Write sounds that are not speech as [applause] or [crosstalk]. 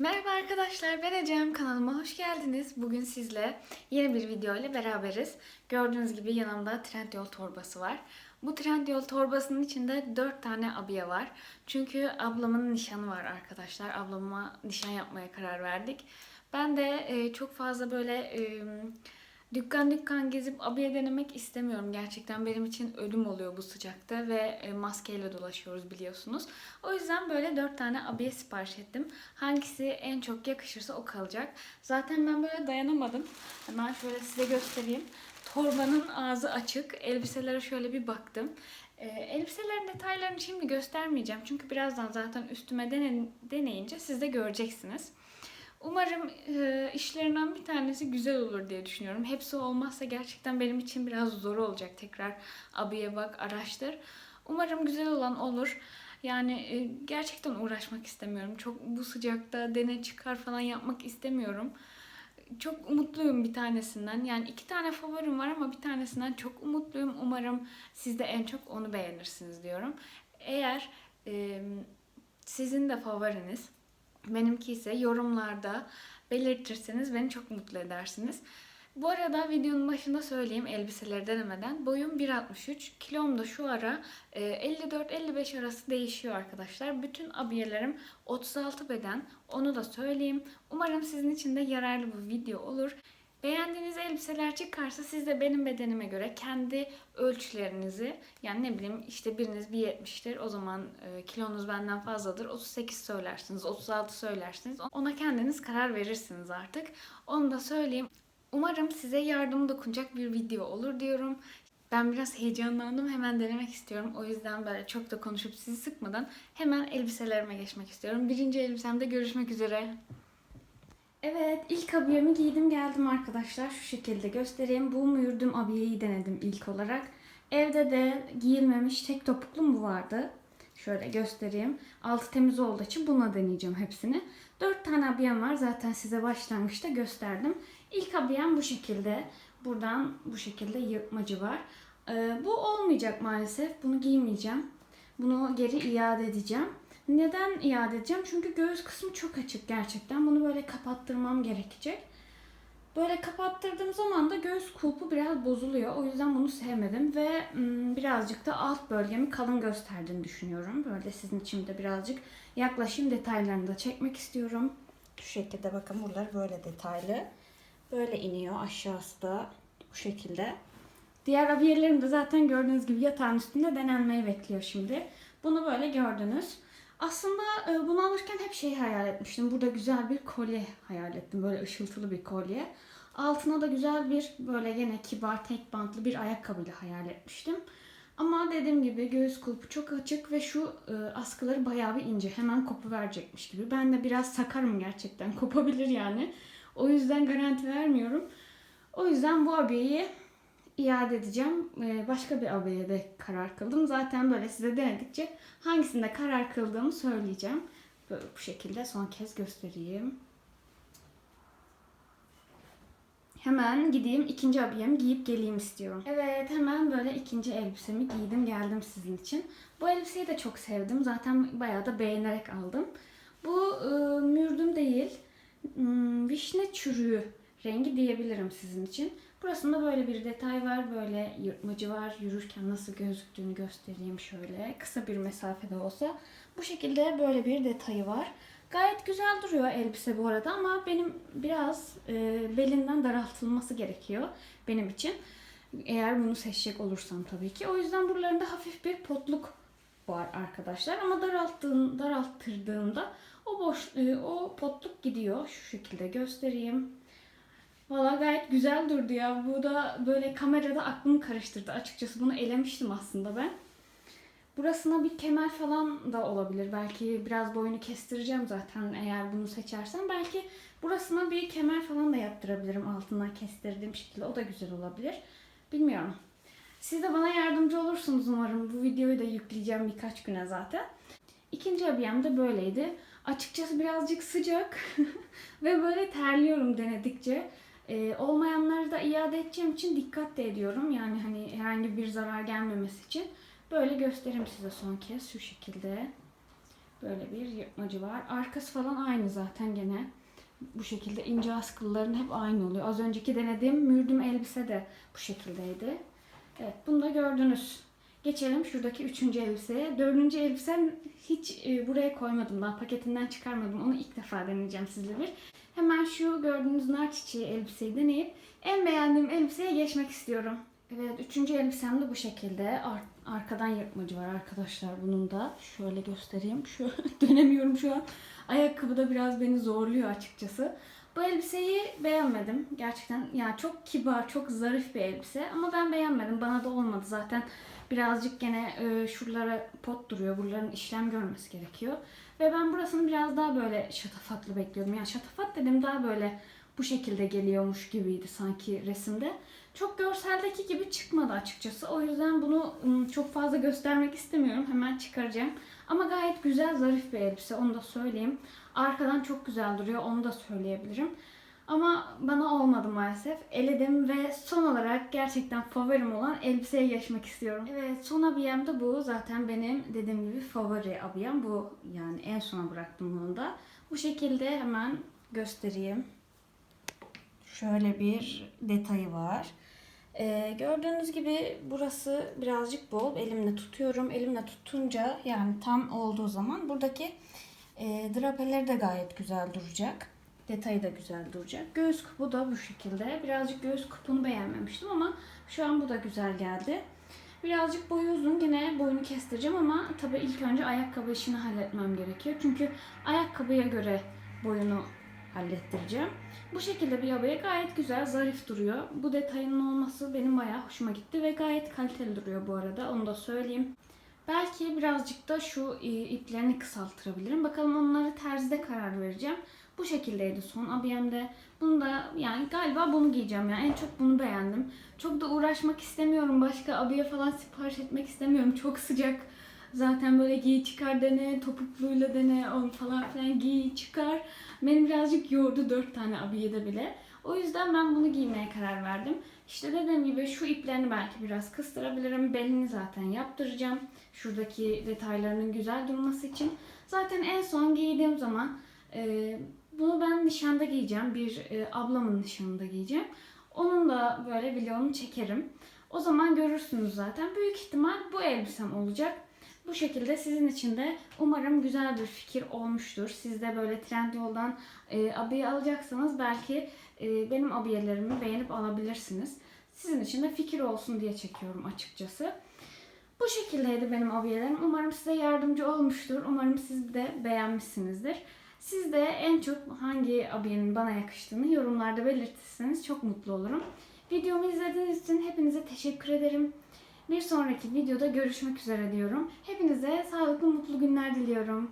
Merhaba arkadaşlar ben Ecem kanalıma hoş geldiniz. Bugün sizle yeni bir video ile beraberiz. Gördüğünüz gibi yanımda Trendyol torbası var. Bu Trendyol torbasının içinde 4 tane abiye var. Çünkü ablamın nişanı var arkadaşlar. Ablama nişan yapmaya karar verdik. Ben de e, çok fazla böyle e, dükkan dükkan gezip abiye denemek istemiyorum. Gerçekten benim için ölüm oluyor bu sıcakta ve e, maskeyle dolaşıyoruz biliyorsunuz. O yüzden böyle 4 tane abiye sipariş ettim. Hangisi en çok yakışırsa o kalacak. Zaten ben böyle dayanamadım. Hemen şöyle size göstereyim. Torbanın ağzı açık. Elbiselere şöyle bir baktım. E, elbiselerin detaylarını şimdi göstermeyeceğim. Çünkü birazdan zaten üstüme dene, deneyince siz de göreceksiniz. Umarım e, işlerinden bir tanesi güzel olur diye düşünüyorum. Hepsi olmazsa gerçekten benim için biraz zor olacak. Tekrar abiye bak, araştır. Umarım güzel olan olur. Yani e, gerçekten uğraşmak istemiyorum. Çok bu sıcakta dene çıkar falan yapmak istemiyorum. Çok umutluyum bir tanesinden. Yani iki tane favorim var ama bir tanesinden çok umutluyum. Umarım siz de en çok onu beğenirsiniz diyorum. Eğer e, sizin de favoriniz benimki ise yorumlarda belirtirseniz beni çok mutlu edersiniz. Bu arada videonun başında söyleyeyim elbiseleri denemeden. Boyum 1.63, kilom da şu ara e, 54-55 arası değişiyor arkadaşlar. Bütün abiyelerim 36 beden, onu da söyleyeyim. Umarım sizin için de yararlı bir video olur. Beğendiğiniz elbiseler çıkarsa siz de benim bedenime göre kendi ölçülerinizi yani ne bileyim işte biriniz 1.70'tir o zaman e, kilonuz benden fazladır 38 söylersiniz 36 söylersiniz ona kendiniz karar verirsiniz artık onu da söyleyeyim. Umarım size yardım dokunacak bir video olur diyorum. Ben biraz heyecanlandım. Hemen denemek istiyorum. O yüzden böyle çok da konuşup sizi sıkmadan hemen elbiselerime geçmek istiyorum. Birinci elbisemde görüşmek üzere. Evet, ilk abiyemi giydim geldim arkadaşlar. Şu şekilde göstereyim. Bu mürdüm abiyeyi denedim ilk olarak. Evde de giyilmemiş tek topuklu mu vardı? Şöyle göstereyim. Altı temiz olduğu için buna deneyeceğim hepsini. Dört tane abiyem var. Zaten size başlangıçta gösterdim. İlk abiyem bu şekilde. Buradan bu şekilde yırtmacı var. Ee, bu olmayacak maalesef. Bunu giymeyeceğim. Bunu geri iade edeceğim. Neden iade edeceğim? Çünkü göğüs kısmı çok açık gerçekten. Bunu böyle kapattırmam gerekecek. Böyle kapattırdığım zaman da göğüs kulpu biraz bozuluyor. O yüzden bunu sevmedim ve birazcık da alt bölgemi kalın gösterdiğini düşünüyorum. Böyle sizin için de birazcık yaklaşayım detaylarını da çekmek istiyorum. Şu şekilde bakın buralar böyle detaylı. Böyle iniyor aşağısı da bu şekilde. Diğer abiyelerim de zaten gördüğünüz gibi yatağın üstünde denenmeyi bekliyor şimdi. Bunu böyle gördünüz. Aslında e, bunu alırken hep şey hayal etmiştim. Burada güzel bir kolye hayal ettim. Böyle ışıltılı bir kolye. Altına da güzel bir böyle yine kibar tek bantlı bir ayakkabıyla hayal etmiştim. Ama dediğim gibi göğüs kulpu çok açık ve şu e, askıları bayağı bir ince. Hemen kopu verecekmiş gibi. Ben de biraz sakarım gerçekten. [laughs] Kopabilir yani. O yüzden garanti vermiyorum. O yüzden bu abiyeyi iade edeceğim. Ee, başka bir abeye de karar kıldım. Zaten böyle size denedikçe hangisinde karar kıldığımı söyleyeceğim. Böyle bu şekilde son kez göstereyim. Hemen gideyim ikinci abiyemi giyip geleyim istiyorum. Evet hemen böyle ikinci elbisemi giydim geldim sizin için. Bu elbiseyi de çok sevdim. Zaten bayağı da beğenerek aldım. Bu e, mürdüm değil. Hmm, vişne çürüğü rengi diyebilirim sizin için. Burasında böyle bir detay var. Böyle yırtmacı var. Yürürken nasıl gözüktüğünü göstereyim şöyle. Kısa bir mesafede olsa. Bu şekilde böyle bir detayı var. Gayet güzel duruyor elbise bu arada ama benim biraz e, belinden daraltılması gerekiyor benim için. Eğer bunu seçecek olursam tabii ki. O yüzden buralarında hafif bir potluk var arkadaşlar. Ama daralttığım, daralttırdığımda o boş e, o potluk gidiyor. Şu şekilde göstereyim. Valla gayet güzel durdu ya. Bu da böyle kamerada aklımı karıştırdı. Açıkçası bunu elemiştim aslında ben. Burasına bir kemer falan da olabilir. Belki biraz boyunu kestireceğim zaten eğer bunu seçersem. Belki burasına bir kemer falan da yaptırabilirim altından kestirdiğim şekilde. O da güzel olabilir. Bilmiyorum. Siz de bana yardımcı olursunuz umarım. Bu videoyu da yükleyeceğim birkaç güne zaten. İkinci abiyem de böyleydi. Açıkçası birazcık sıcak [laughs] ve böyle terliyorum denedikçe. Ee, olmayanları da iade edeceğim için dikkat de ediyorum. Yani hani herhangi bir zarar gelmemesi için. Böyle göstereyim size son kez şu şekilde. Böyle bir yırtmacı var. Arkası falan aynı zaten gene. Bu şekilde ince askılların hep aynı oluyor. Az önceki denediğim mürdüm elbise de bu şekildeydi. Evet bunu da gördünüz. Geçelim şuradaki üçüncü elbiseye. Dördüncü elbisem hiç e, buraya koymadım daha paketinden çıkarmadım. Onu ilk defa deneyeceğim sizle. Hemen şu gördüğünüz nar çiçeği elbiseyi deneyip en beğendiğim elbiseye geçmek istiyorum. Evet üçüncü elbisem de bu şekilde. Ar- arkadan yırtmacı var arkadaşlar bunun da. Şöyle göstereyim. Şu [laughs] dönemiyorum şu an. Ayakkabı da biraz beni zorluyor açıkçası. Bu elbiseyi beğenmedim. Gerçekten yani çok kibar, çok zarif bir elbise ama ben beğenmedim. Bana da olmadı zaten. Birazcık gene e, şuralara pot duruyor. Buraların işlem görmesi gerekiyor. Ve ben burasını biraz daha böyle şatafatlı bekliyordum. Yani şatafat dedim daha böyle bu şekilde geliyormuş gibiydi sanki resimde. Çok görseldeki gibi çıkmadı açıkçası. O yüzden bunu çok fazla göstermek istemiyorum. Hemen çıkaracağım. Ama gayet güzel, zarif bir elbise. Onu da söyleyeyim. Arkadan çok güzel duruyor. Onu da söyleyebilirim. Ama bana olmadı maalesef. Eledim ve son olarak gerçekten favorim olan elbiseye geçmek istiyorum. Evet son abiyem de bu. Zaten benim dediğim gibi favori abiyem bu. Yani en sona bıraktım bunu da. Bu şekilde hemen göstereyim. Şöyle bir detayı var. Ee, gördüğünüz gibi burası birazcık bol. Elimle tutuyorum. Elimle tutunca yani tam olduğu zaman buradaki e, drapeleri de gayet güzel duracak. Detayı da güzel duracak. Göğüs kupu da bu şekilde. Birazcık göğüs kupunu beğenmemiştim ama şu an bu da güzel geldi. Birazcık boyu uzun. Yine boyunu kestireceğim ama tabii ilk önce ayakkabı işini halletmem gerekiyor. Çünkü ayakkabıya göre boyunu hallettireceğim. Bu şekilde bir abaya gayet güzel, zarif duruyor. Bu detayının olması benim bayağı hoşuma gitti ve gayet kaliteli duruyor bu arada. Onu da söyleyeyim. Belki birazcık da şu e, iplerini kısaltırabilirim. Bakalım onları terzide karar vereceğim. Bu şekildeydi son abiyemde. Bunu da yani galiba bunu giyeceğim yani en çok bunu beğendim. Çok da uğraşmak istemiyorum. Başka abiye falan sipariş etmek istemiyorum. Çok sıcak. Zaten böyle giy çıkar dene, topukluyla dene, on falan filan giy çıkar. Beni birazcık yordu dört tane abiyede bile. O yüzden ben bunu giymeye karar verdim. İşte dediğim gibi şu iplerini belki biraz kıstırabilirim. Belini zaten yaptıracağım. Şuradaki detaylarının güzel durması için. Zaten en son giydiğim zaman bunu ben nişanda giyeceğim. Bir e, ablamın nişanında giyeceğim. Onun da böyle vlogunu çekerim. O zaman görürsünüz zaten. Büyük ihtimal bu elbisem olacak. Bu şekilde sizin için de umarım güzel bir fikir olmuştur. Siz de böyle Trendyol'dan e, abiye alacaksanız belki e, benim abiyelerimi beğenip alabilirsiniz. Sizin için de fikir olsun diye çekiyorum açıkçası. Bu şekildeydi benim abiyelerim. Umarım size yardımcı olmuştur. Umarım siz de beğenmişsinizdir. Siz de en çok hangi abiyenin bana yakıştığını yorumlarda belirtirseniz çok mutlu olurum. Videomu izlediğiniz için hepinize teşekkür ederim. Bir sonraki videoda görüşmek üzere diyorum. Hepinize sağlıklı mutlu günler diliyorum.